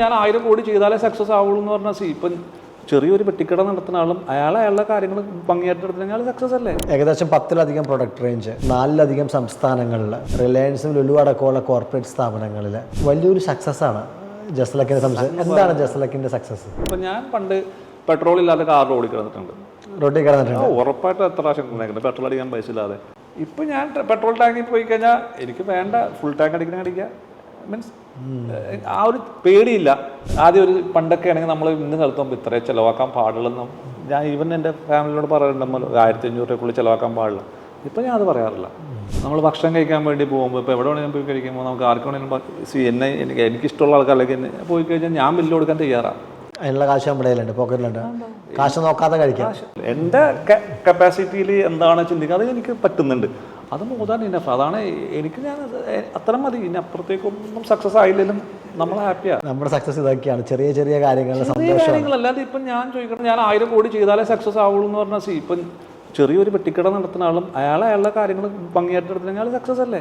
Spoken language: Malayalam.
ഞാൻ ആയിരം കോടി ചെയ്താലേ സക്സസ് ആവുള്ളൂ എന്ന് പറഞ്ഞാൽ സി ഇപ്പം ചെറിയൊരു പെട്ടിക്കട നടത്തുന്ന ആളും അയാൾ അയാളുടെ കാര്യങ്ങൾ ഭംഗിയായിട്ടെടുത്തെങ്കിൽ സക്സസ് അല്ലേ? ഏകദേശം പത്തിലധികം പ്രൊഡക്റ്റ് റേഞ്ച് നാലിലധികം സംസ്ഥാനങ്ങളിൽ റിലയൻസും ലുലു അടക്കമുള്ള കോർപ്പറേറ്റ് സ്ഥാപനങ്ങളിൽ വലിയൊരു സക്സസ് ആണ്. ജസ്ലക്കിന്റെ സംശയം. എന്താണ് ജസ്ലക്കിന്റെ സക്സസ് ഇപ്പം ഞാൻ പണ്ട് പെട്രോൾ ഇല്ലാതെ കാർ ഓടി കിടന്നിട്ടുണ്ട്. റോഡിൽ കിടന്നിട്ടുണ്ട്. ഉറപ്പായിട്ട് എത്ര പ്രാവശ്യം പെട്രോൾ അടിക്കാൻ പൈസ ഇല്ലാതെ. ഇപ്പം ഞാൻ പെട്രോൾ ടാങ്കിൽ പോയി കഴിഞ്ഞാൽ എനിക്ക് വേണ്ട ഫുൾ ടാങ്ക് അടിക്കണ അടിക്കുക മീൻസ് ആ ഒരു പേടിയില്ല. ആദ്യം ഒരു പണ്ടൊക്കെ ആണെങ്കിൽ നമ്മൾ ഇന്ന് സ്ഥലത്തുമ്പോൾ ഇത്രയും ചിലവാക്കാൻ പാടുള്ളെന്നും ഞാൻ ഈവൻ എന്റെ ഫാമിലിയോട് പറയാറുണ്ടല്ലോ ആയിരത്തി അഞ്ഞൂറ് രൂപയ്ക്കുള്ളിൽ ചിലവാക്കാൻ പാടില്ല. ഇപ്പം ഞാൻ അത് പറയാറില്ല. നമ്മൾ ഭക്ഷണം കഴിക്കാൻ വേണ്ടി പോകുമ്പോൾ ഇപ്പോൾ എവിടെ വേണമെങ്കിലും പോയി കഴിക്കുമ്പോൾ നമുക്ക് ആർക്ക് വേണമെങ്കിലും എന്നെ എനിക്ക് എനിക്കിഷ്ടമുള്ള ആൾക്കാരിലേക്ക് എന്നെ പോയി കഴിഞ്ഞാൽ ഞാൻ ബില്ല് കൊടുക്കാൻ തയ്യാറാണ് അതിനുള്ള കാശ് നമ്മുടെ കയ്യിലുണ്ട് പോക്കറ്റിലുണ്ട്. കാശ് നോക്കാതെ കഴിക്കാം. എന്റെ കപ്പാസിറ്റിയിൽ എന്താണ് ചിന്തിക്കുക അത് എനിക്ക് പറ്റുന്നുണ്ട്. അത് മോദാൻ ഇനഫ് അതാണ് എനിക്ക് ഞാൻ അത്ര മതി. ഇനി അപ്പുറത്തേക്കൊന്നും സക്സസ് ആയില്ലെങ്കിലും നമ്മൾ ഹാപ്പിയാണ് നമ്മുടെ സക്സസ് ഇതൊക്കെയാണ്. ചെറിയ ചെറിയ കാര്യങ്ങൾ കാര്യങ്ങളല്ലാതെ ഇപ്പം ഞാൻ ചോദിക്കണം ഞാൻ ആയിരം കോടി ചെയ്താലേ സക്സസ് ആവുള്ളൂ എന്ന് പറഞ്ഞാൽ സി ഇപ്പം ചെറിയൊരു പെട്ടിക്കട നടത്തുന്ന ആളും അയാൾ അയാളുടെ കാര്യങ്ങൾ ഭംഗിയായിട്ട് ഭംഗിയായിട്ടെടുത്തെങ്കിൽ സക്സസ് അല്ലേ?